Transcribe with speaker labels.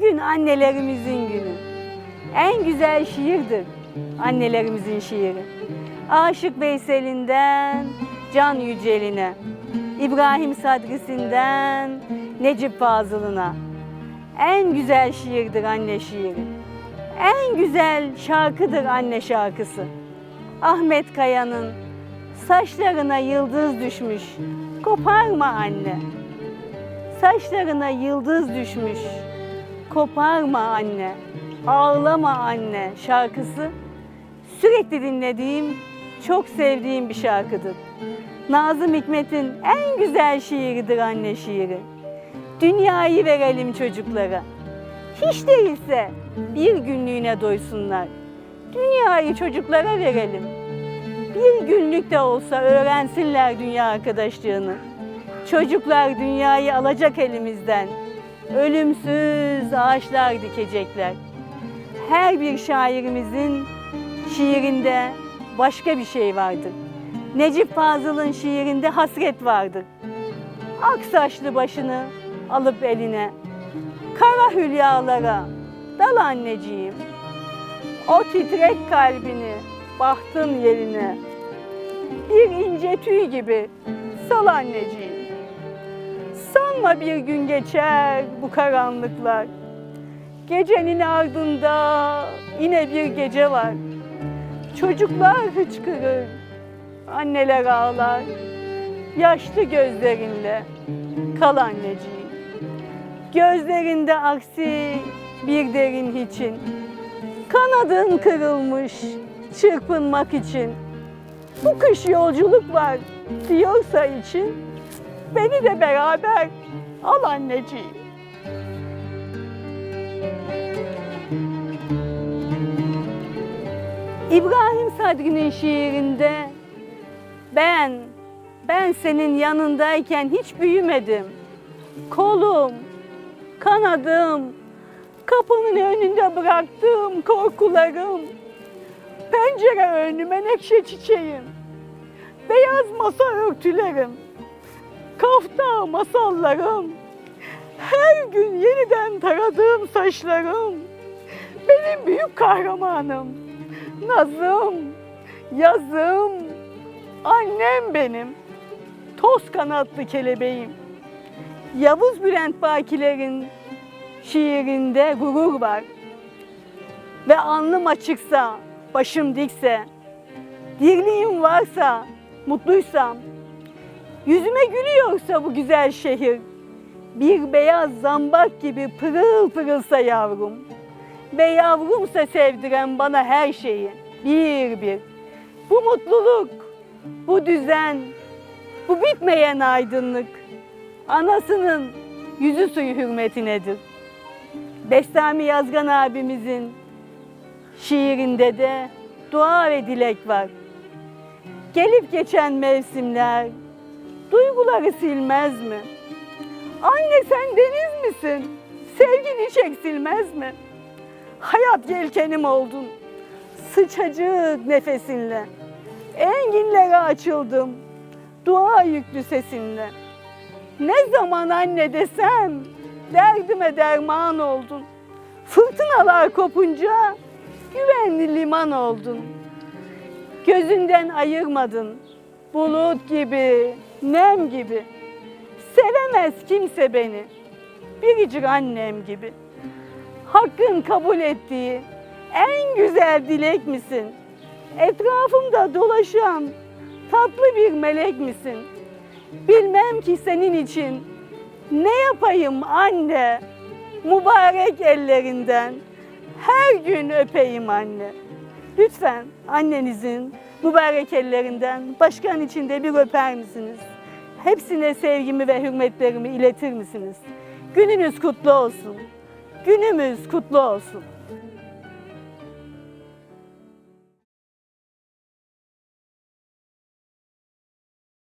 Speaker 1: Bugün annelerimizin günü. En güzel şiirdir annelerimizin şiiri. Aşık Veysel'inden Can Yücel'ine, İbrahim Sadrisi'nden Necip Fazıl'ına. En güzel şiirdir anne şiiri. En güzel şarkıdır anne şarkısı. Ahmet Kaya'nın saçlarına yıldız düşmüş. Koparma anne. Saçlarına yıldız düşmüş. Koparma anne. Ağlama anne şarkısı sürekli dinlediğim, çok sevdiğim bir şarkıdır. Nazım Hikmet'in en güzel şiiridir anne şiiri. Dünyayı verelim çocuklara. Hiç değilse bir günlüğüne doysunlar. Dünyayı çocuklara verelim. Bir günlük de olsa öğrensinler dünya arkadaşlığını. Çocuklar dünyayı alacak elimizden. Ölümsüz ağaçlar dikecekler. Her bir şairimizin şiirinde başka bir şey vardır. Necip Fazıl'ın şiirinde hasret vardır. Ak saçlı başını alıp eline, kara hülyalara dal anneciğim. O titrek kalbini bahtın yerine, bir ince tüy gibi sal anneciğim. Sanma bir gün geçer bu karanlıklar. Gecenin ardında yine bir gece var. Çocuklar hıçkırır, anneler ağlar. Yaşlı gözlerinle kal anneciğim. Gözlerinde aksi bir derin hiçin. Kanadın kırılmış çırpınmak için. Bu kış yolculuk var diyorsa için beni de beraber al anneciğim. İbrahim Sadri'nin şiirinde ben, ben senin yanındayken hiç büyümedim. Kolum, kanadım, kapının önünde bıraktığım korkularım, pencere önü menekşe çiçeğim, beyaz masa örtülerim, kafta masallarım, her gün yeniden taradığım saçlarım, benim büyük kahramanım, nazım, yazım, annem benim, toz kanatlı kelebeğim. Yavuz Bülent Bakiler'in şiirinde gurur var. Ve alnım açıksa, başım dikse, dirliğim varsa, mutluysam, yüzüme gülüyorsa bu güzel şehir, bir beyaz zambak gibi pırıl pırılsa yavrum, ve yavrumsa sevdiren bana her şeyi, bir bir. Bu mutluluk, bu düzen, bu bitmeyen aydınlık, anasının yüzü suyu hürmetinedir. Bestami Yazgan abimizin şiirinde de dua ve dilek var. Gelip geçen mevsimler duyguları silmez mi? Anne sen deniz misin? Sevgini çek silmez mi? Hayat yelkenim oldun. Sıçacık nefesinle. Enginlere açıldım. Dua yüklü sesinle. Ne zaman anne desem derdime derman oldun. Fırtınalar kopunca güvenli liman oldun. Gözünden ayırmadın. Bulut gibi, nem gibi. Sevemez kimse beni. Biricik annem gibi. Hakkın kabul ettiği en güzel dilek misin? Etrafımda dolaşan tatlı bir melek misin? Bilmem ki senin için ne yapayım anne? Mübarek ellerinden her gün öpeyim anne. Lütfen annenizin mübarek ellerinden başkan içinde bir öper misiniz? Hepsine sevgimi ve hürmetlerimi iletir misiniz? Gününüz kutlu olsun. Günümüz kutlu olsun.